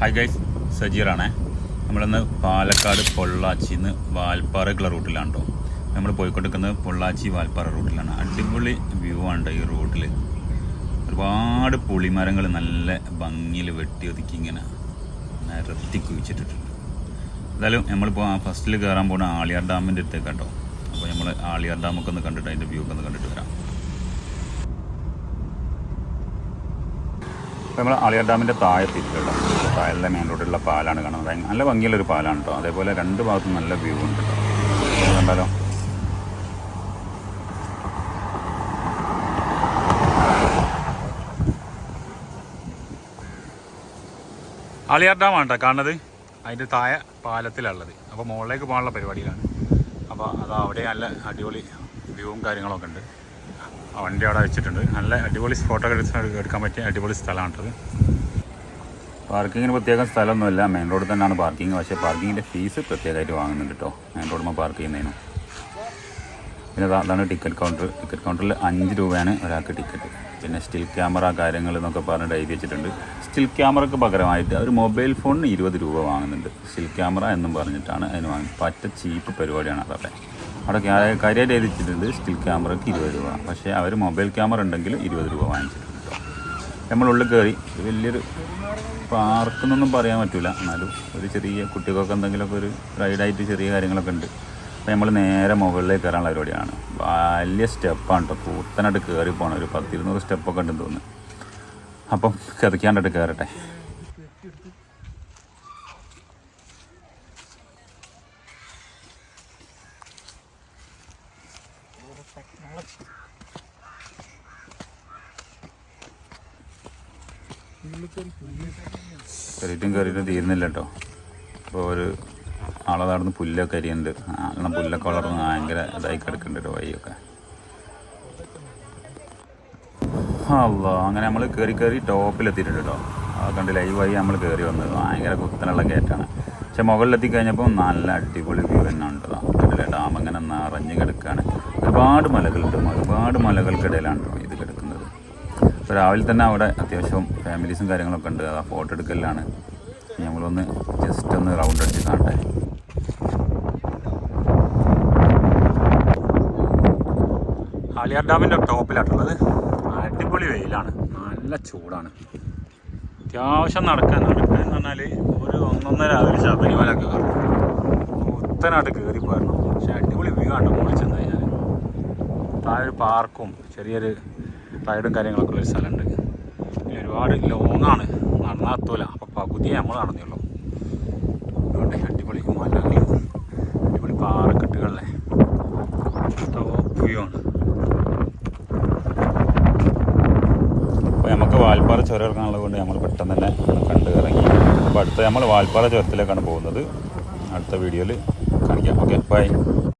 Hi guys സജീറാണേ നമ്മളിന്ന് പാലക്കാട് പൊള്ളാച്ചിന്ന് വാൽപ്പാറയ്ക്കുള്ള റൂട്ടിലാണ് കേട്ടോ നമ്മൾ പോയിക്കൊണ്ടിരിക്കുന്നത് പൊള്ളാച്ചി വാൽപ്പാറ റൂട്ടിലാണ്. അടിപൊളി വ്യൂ ആണ് ഈ റൂട്ടിൽ ഒരുപാട് പുളിമരങ്ങൾ നല്ല ഭംഗിയിൽ വെട്ടി ഒതുക്കി ഇങ്ങനെ നിരത്തി കുഴിച്ചിട്ടിട്ടുണ്ട്. എന്തായാലും നമ്മളിപ്പോൾ ഫസ്റ്റിൽ കയറാൻ പോകുന്ന ആളിയാർ ഡാമിന്റെ അടുത്തേക്കാട്ടോ അപ്പോൾ നമ്മൾ ആളിയാർ ഡാമൊക്കെ ഒന്ന് കണ്ടിട്ട് അതിന്റെ വ്യൂ ഒക്കെ ഒന്ന് കണ്ടിട്ട് വരാം. അപ്പോൾ നമ്മൾ ആളിയാർ ഡാമിന്റെ താഴത്തിട്ടുള്ള താഴെ മേലോട്ടുള്ള പാലാണ് കാണുന്നത്. നല്ല ഭംഗിയുള്ളൊരു പാലാണ് കേട്ടോ അതേപോലെ രണ്ട് ഭാഗത്തും നല്ല വ്യൂ ഉണ്ട് അത് കണ്ടാലോ ആളിയാർ ഡാമാണ് കേട്ടോ കാണുന്നത്. അതിന്റെ താഴെ പാലത്തിലുള്ളത് അപ്പോൾ മുകളിലേക്ക് പോകാനുള്ള പരിപാടിയിലാണ്. അപ്പോൾ അത് അവിടെ നല്ല അടിപൊളി വ്യൂവും കാര്യങ്ങളൊക്കെ ഉണ്ട്. വണ്ടി അവിടെ വെച്ചിട്ടുണ്ട്. നല്ല അടിപൊളി ഫോട്ടോ എടുക്കാൻ പറ്റിയ അടിപൊളി സ്ഥലമാണത്. പാർക്കിങ്ങിന് പ്രത്യേകം സ്ഥലമൊന്നുമില്ല. മെയിൻ റോഡിൽ തന്നെയാണ് പാർക്കിംഗ് പക്ഷേ പാർക്കിങ്ങിന്റെ ഫീസ് പ്രത്യേകമായിട്ട് വാങ്ങുന്നുണ്ട് കേട്ടോ മെയിൻ റോഡ് പാർക്ക് ചെയ്യുന്നതിനും. പിന്നെ അതാണ് ടിക്കറ്റ് കൗണ്ടർ ടിക്കറ്റ് കൗണ്ടറിൽ അഞ്ച് രൂപയാണ് ഒരാൾക്ക് ടിക്കറ്റ് പിന്നെ സ്റ്റിൽ ക്യാമറ കാര്യങ്ങൾ എന്നൊക്കെ പറഞ്ഞിട്ട് എഴുതി വെച്ചിട്ടുണ്ട്. സ്റ്റിൽ ക്യാമറയ്ക്ക് പകരമായിട്ട് ഒരു മൊബൈൽ ഫോണിന് ഇരുപത് രൂപ വാങ്ങുന്നുണ്ട്. സ്റ്റിൽ ക്യാമറ എന്നും പറഞ്ഞിട്ടാണ് അതിന് വാങ്ങി പറ്റ ചീപ്പ് പരിപാടിയാണ് അതവിടെ അവിടെ കാര്യമായിട്ട് എഴുതിച്ചിട്ടുണ്ട് സ്റ്റിൽ ക്യാമറയ്ക്ക് ഇരുപത് രൂപ. പക്ഷേ അവർ മൊബൈൽ ക്യാമറ ഉണ്ടെങ്കിൽ ഇരുപത് രൂപ വാങ്ങിച്ചിട്ടുണ്ട് നമ്മൾ നമ്മളുള്ളിൽ കയറി വലിയൊരു പാർക്കെന്നൊന്നും പറയാൻ പറ്റില്ല എന്നാലും ഒരു ചെറിയ കുട്ടികൾക്ക് എന്തെങ്കിലുമൊക്കെ ഒരു റൈഡായിട്ട് ചെറിയ കാര്യങ്ങളൊക്കെ ഉണ്ട്. അപ്പോൾ നമ്മൾ നേരെ മുകളിലേക്ക് കയറാനുള്ള പരിപാടിയാണ്. വലിയ സ്റ്റെപ്പാണ് കേട്ടോ കൂത്തനായിട്ട് കയറി പോകണം ഒരു പത്തിരുന്നൂറ് സ്റ്റെപ്പൊക്കെ ഉണ്ടെന്ന് തോന്നുന്നു. അപ്പം കിതയ്ക്കാണ്ടിട്ട് കയറട്ടെ കയറിയിട്ടും കയറിയിട്ടും തീരുന്നില്ല കേട്ടോ അപ്പോൾ ഒരു ആളെ നടന്ന് പുല്ലൊക്കെ അരിയുണ്ട് അങ്ങനെ പുല്ലൊക്കെ വളർന്ന് ഭയങ്കര ഇതായി കിടക്കുന്നുണ്ട് ഒരു വഴിയൊക്കെ. അല്ലോ അങ്ങനെ നമ്മൾ കയറി കയറി ടോപ്പിലെത്തിയിട്ടുണ്ട് കേട്ടോ ആ കണ്ട് ലൈവായി നമ്മൾ കയറി വന്നത് ഭയങ്കര കുത്തനുള്ള കയറ്റാണ് പക്ഷെ മുകളിലെത്തി കഴിഞ്ഞപ്പോൾ നല്ല അടിപൊളി വ്യൂ തന്നെ ഉണ്ട് കേട്ടോ ഡാം ഇങ്ങനെ നിറഞ്ഞ് കിടക്കുകയാണ് ഒരുപാട് മലകളുണ്ട്. ഒരുപാട് മലകൾക്കിടയിലാണ് ഇത് കിടക്കുന്നത്. അപ്പോൾ രാവിലെ തന്നെ അവിടെ അത്യാവശ്യം ഫാമിലീസും കാര്യങ്ങളൊക്കെ ഉണ്ട്. ആ ഫോട്ടോ എടുക്കലാണ് ഞങ്ങളൊന്ന് ജസ്റ്റ് ഒന്ന് റൗണ്ട് അടിച്ച് കാണട്ടെ. ആലിയാർ ഡാമിന്റെ ടോപ്പിലാട്ടുള്ളത് അടിപൊളി വെയിലാണ്. നല്ല ചൂടാണ്. അത്യാവശ്യം നടക്കാൻ നടക്കാൻ എന്ന് പറഞ്ഞാൽ ഒരു ഒന്നൊന്നര ഒരു ശബരിമലൊക്കെ കയറും ഒത്തനായിട്ട് കയറി പോയിരുന്നു പക്ഷെ അടിപൊളി വ്യൂ ആണ്. മുകളിൽ ചെന്ന് കഴിഞ്ഞാൽ താഴെ ഒരു പാർക്കും ചെറിയൊരു റൈഡും കാര്യങ്ങളൊക്കെ ഉള്ളൊരു സ്ഥലമുണ്ട്. പിന്നെ ഒരുപാട് ലോങ്ങാണ്. നടന്നാൽ എത്തൂല. അപ്പോൾ പകുതിയെ നമ്മൾ നടന്നുള്ളൂ അതുകൊണ്ട് അടിപൊളി മലകൾ അടിപൊളി പാറക്കെട്ടുകളിലെ ടോപ്പ് അപ്പോൾ നമുക്ക് വാൽപ്പാറ ചുരം ഇറങ്ങാനുള്ളത് കൊണ്ട് നമ്മൾ പെട്ടെന്ന് തന്നെ കണ്ട് ഇറങ്ങി. അപ്പോൾ അടുത്ത നമ്മൾ വാൽപ്പാറ ചുരത്തിലേക്കാണ് പോകുന്നത്. അടുത്ത വീഡിയോയിൽ കാണിക്കാം. Okay bye